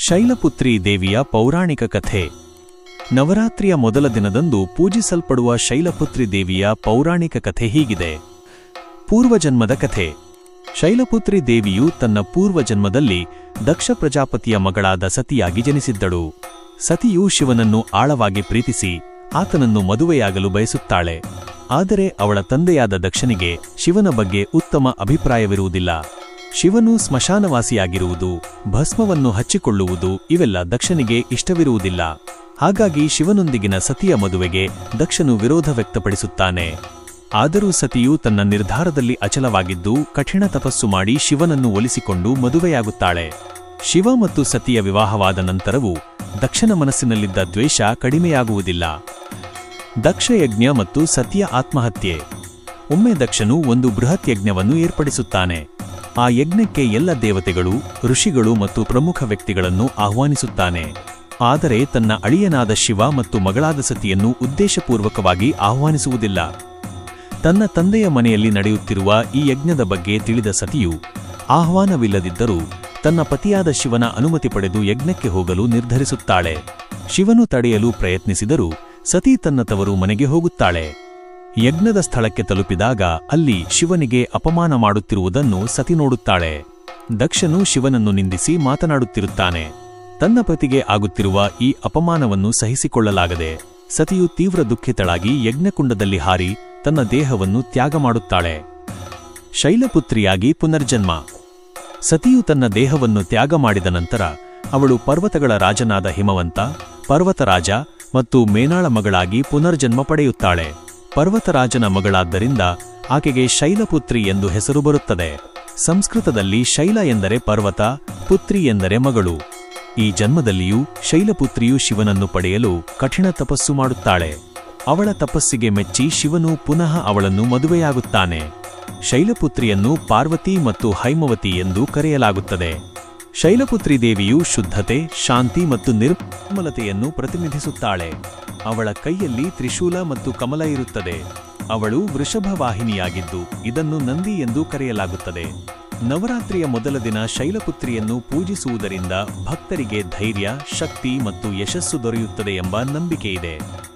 ಶೈಲಪುತ್ರಿ ದೇವಿಯ ಪೌರಾಣಿಕ ಕಥೆ. ನವರಾತ್ರಿಯ ಮೊದಲ ದಿನದಂದು ಪೂಜಿಸಲ್ಪಡುವ ಶೈಲಪುತ್ರಿ ದೇವಿಯ ಪೌರಾಣಿಕ ಕಥೆ ಹೀಗಿದೆ. ಪೂರ್ವಜನ್ಮದ ಕಥೆ. ಶೈಲಪುತ್ರಿ ದೇವಿಯು ತನ್ನ ಪೂರ್ವಜನ್ಮದಲ್ಲಿ ದಕ್ಷ ಪ್ರಜಾಪತಿಯ ಮಗಳಾದ ಸತಿಯಾಗಿ ಜನಿಸಿದ್ದಳು. ಸತಿಯು ಶಿವನನ್ನು ಆಳವಾಗಿ ಪ್ರೀತಿಸಿ ಆತನನ್ನು ಮದುವೆಯಾಗಲು ಬಯಸುತ್ತಾಳೆ. ಆದರೆ ಅವಳ ತಂದೆಯಾದ ದಕ್ಷನಿಗೆ ಶಿವನ ಬಗ್ಗೆ ಉತ್ತಮ ಅಭಿಪ್ರಾಯವಿರುವುದಿಲ್ಲ. ಶಿವನು ಸ್ಮಶಾನವಾಸಿಯಾಗಿರುವುದು, ಭಸ್ಮವನ್ನು ಹಚ್ಚಿಕೊಳ್ಳುವುದು ಇವೆಲ್ಲ ದಕ್ಷನಿಗೆ ಇಷ್ಟವಿರುವುದಿಲ್ಲ. ಹಾಗಾಗಿ ಶಿವನೊಂದಿಗಿನ ಸತಿಯ ಮದುವೆಗೆ ದಕ್ಷನು ವಿರೋಧ ವ್ಯಕ್ತಪಡಿಸುತ್ತಾನೆ. ಆದರೂ ಸತಿಯು ತನ್ನ ನಿರ್ಧಾರದಲ್ಲಿ ಅಚಲವಾಗಿದ್ದು ಕಠಿಣ ತಪಸ್ಸು ಮಾಡಿ ಶಿವನನ್ನು ಒಲಿಸಿಕೊಂಡು ಮದುವೆಯಾಗುತ್ತಾಳೆ. ಶಿವ ಮತ್ತು ಸತಿಯ ವಿವಾಹವಾದ ನಂತರವೂ ದಕ್ಷನ ಮನಸ್ಸಿನಲ್ಲಿದ್ದ ದ್ವೇಷ ಕಡಿಮೆಯಾಗುವುದಿಲ್ಲ. ದಕ್ಷಯಜ್ಞ ಮತ್ತು ಸತಿಯ ಆತ್ಮಹತ್ಯೆ. ಒಮ್ಮೆ ದಕ್ಷನು ಒಂದು ಬೃಹತ್ ಯಜ್ಞವನ್ನು ಏರ್ಪಡಿಸುತ್ತಾನೆ. ಆ ಯಜ್ಞಕ್ಕೆ ಎಲ್ಲ ದೇವತೆಗಳು, ಋಷಿಗಳು ಮತ್ತು ಪ್ರಮುಖ ವ್ಯಕ್ತಿಗಳನ್ನು ಆಹ್ವಾನಿಸುತ್ತಾನೆ. ಆದರೆ ತನ್ನ ಅಳಿಯನಾದ ಶಿವ ಮತ್ತು ಮಗಳಾದ ಸತಿಯನ್ನು ಉದ್ದೇಶಪೂರ್ವಕವಾಗಿ ಆಹ್ವಾನಿಸುವುದಿಲ್ಲ. ತನ್ನ ತಂದೆಯ ಮನೆಯಲ್ಲಿ ನಡೆಯುತ್ತಿರುವ ಈ ಯಜ್ಞದ ಬಗ್ಗೆ ತಿಳಿದ ಸತಿಯು, ಆಹ್ವಾನವಿಲ್ಲದಿದ್ದರೂ ತನ್ನ ಪತಿಯಾದ ಶಿವನ ಅನುಮತಿ ಪಡೆದು ಯಜ್ಞಕ್ಕೆ ಹೋಗಲು ನಿರ್ಧರಿಸುತ್ತಾಳೆ. ಶಿವನು ತಡೆಯಲು ಪ್ರಯತ್ನಿಸಿದರೂ ಸತಿ ತನ್ನ ತವರು ಮನೆಗೆ ಹೋಗುತ್ತಾಳೆ. ಯಜ್ಞದ ಸ್ಥಳಕ್ಕೆ ತಲುಪಿದಾಗ ಅಲ್ಲಿ ಶಿವನಿಗೆ ಅಪಮಾನ ಮಾಡುತ್ತಿರುವುದನ್ನು ಸತಿ ನೋಡುತ್ತಾಳೆ. ದಕ್ಷನು ಶಿವನನ್ನು ನಿಂದಿಸಿ ಮಾತನಾಡುತ್ತಿರುತ್ತಾನೆ. ತನ್ನ ಪತಿಗೆ ಆಗುತ್ತಿರುವ ಈ ಅಪಮಾನವನ್ನು ಸಹಿಸಿಕೊಳ್ಳಲಾಗದೆ ಸತಿಯು ತೀವ್ರ ದುಃಖಿತಳಾಗಿ ಯಜ್ಞಕುಂಡದಲ್ಲಿ ಹಾರಿ ತನ್ನ ದೇಹವನ್ನು ತ್ಯಾಗ ಮಾಡುತ್ತಾಳೆ. ಶೈಲಪುತ್ರಿಯಾಗಿ ಪುನರ್ಜನ್ಮ. ಸತಿಯು ತನ್ನ ದೇಹವನ್ನು ತ್ಯಾಗ ಮಾಡಿದ ನಂತರ ಅವಳು ಪರ್ವತಗಳ ರಾಜನಾದ ಹಿಮವಂತ, ಪರ್ವತರಾಜ ಮತ್ತು ಮೇನಾಳ ಮಗಳಾಗಿ ಪುನರ್ಜನ್ಮ ಪಡೆಯುತ್ತಾಳೆ. ಪರ್ವತರಾಜನ ಮಗಳಾದ್ದರಿಂದ ಆಕೆಗೆ ಶೈಲಪುತ್ರಿ ಎಂದು ಹೆಸರು ಬರುತ್ತದೆ. ಸಂಸ್ಕೃತದಲ್ಲಿ ಶೈಲ ಎಂದರೆ ಪರ್ವತ, ಪುತ್ರಿ ಎಂದರೆ ಮಗಳು. ಈ ಜನ್ಮದಲ್ಲಿಯೂ ಶೈಲಪುತ್ರಿಯು ಶಿವನನ್ನು ಪಡೆಯಲು ಕಠಿಣ ತಪಸ್ಸು ಮಾಡುತ್ತಾಳೆ. ಅವಳ ತಪಸ್ಸಿಗೆ ಮೆಚ್ಚಿ ಶಿವನು ಪುನಃ ಅವಳನ್ನು ಮದುವೆಯಾಗುತ್ತಾನೆ. ಶೈಲಪುತ್ರಿಯನ್ನು ಪಾರ್ವತಿ ಮತ್ತು ಹೈಮವತಿ ಎಂದು ಕರೆಯಲಾಗುತ್ತದೆ. ಶೈಲಪುತ್ರಿ ದೇವಿಯು ಶುದ್ಧತೆ, ಶಾಂತಿ ಮತ್ತು ನಿರ್ಮಲತೆಯನ್ನು ಪ್ರತಿನಿಧಿಸುತ್ತಾಳೆ. ಅವಳ ಕೈಯಲ್ಲಿ ತ್ರಿಶೂಲ ಮತ್ತು ಕಮಲ ಇರುತ್ತದೆ. ಅವಳು ವೃಷಭ ವಾಹಿನಿಯಾಗಿದ್ದು ಇದನ್ನು ನಂದಿ ಎಂದು ಕರೆಯಲಾಗುತ್ತದೆ. ನವರಾತ್ರಿಯ ಮೊದಲ ದಿನ ಶೈಲಪುತ್ರಿಯನ್ನು ಪೂಜಿಸುವುದರಿಂದ ಭಕ್ತರಿಗೆ ಧೈರ್ಯ, ಶಕ್ತಿ ಮತ್ತು ಯಶಸ್ಸು ದೊರೆಯುತ್ತದೆ ಎಂಬ ನಂಬಿಕೆಯಿದೆ.